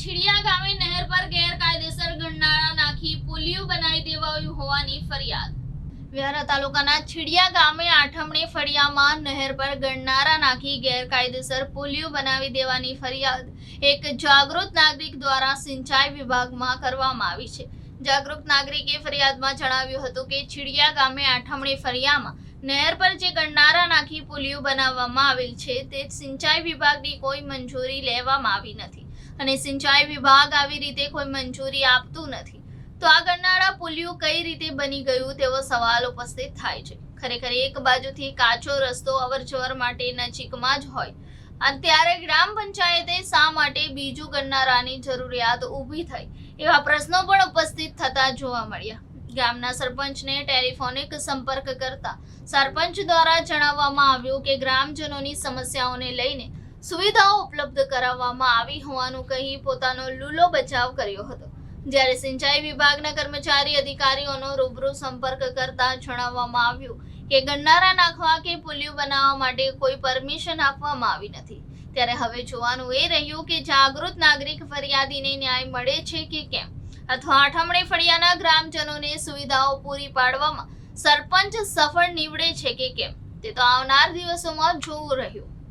છીડિયા ગામે નહેર પર ગેરકાયદેસર ગંડાળા નાખી પુલિયું બનાવી દેવાયું હોવાની ફરિયાદ. વ્યારા તાલુકાના છીડિયા ગામે આઠમણે ફળિયામાં નહેર પર ગણનારા નાખી ગેરકાયદેસર પુલિયું બનાવી દેવાની ફરિયાદ એક જાગૃત નાગરિક દ્વારા સિંચાઈ વિભાગમાં કરવામાં આવી છે. જાગૃત નાગરિકે ફરિયાદમાં જણાવ્યું હતું કે છીડિયા ગામે આઠમણે ફળિયામાં નહેર પર જે ગણનારા નાખી પુલિયું બનાવવામાં આવેલ છે, તે સિંચાઈ વિભાગની કોઈ મંજૂરી લેવામાં આવી નથી. અને સિંચાઈ વિભાગ આવી રીતે કોઈ મંજૂરી આપતું નથી. તો આ ગરનાળા પુલિયું કઈ રીતે બની ગયું તેવો સવાલ ઉપસ્થિત થાય છે. ખરેખર એક બાજુથી કાચો રસ્તો અવરજવર માટે નજીકમાં જ હોય. અને ત્યારે ગ્રામ પંચાયતે શા માટે બીજું ગરનારાની જરૂરિયાત ઊભી થઈ? એવા પ્રશ્નો પણ ઉપસ્થિત થતા જોવા મળ્યા. ગામના સરપંચને ટેલિફોનિક સંપર્ક કરતા સરપંચ દ્વારા જણાવવામાં આવ્યું કે ગ્રામજનોની સમસ્યાઓને લઈને સુવિધાઓ ઉપલબ્ધ કરાવવામાં આવી હોવાનું કહી પોતાનો લૂલો બચાવ કર્યો હતો. જ્યારે સિંચાઈ વિભાગના કર્મચારી અધિકારીઓનો રૂબરૂ સંપર્ક કરતા જણાવવામાં આવ્યું કે ગન્નારા નાખવા કે પુલિયું બનાવવા માટે કોઈ પરમિશન આપવામાં આવી નથી. ત્યારે હવે જોવાનું એ રહ્યું કે જાગૃત નાગરિક ફરિયાદીને ન્યાય મળે છે કે કેમ? અથવા આઠમણે ફળિયાના ગ્રામજનોને સુવિધાઓ પૂરી પાડવામાં સરપંચ સફળ નીવડે છે કે કેમ? તે તો આવનાર દિવસોમાં જોવું રહ્યું.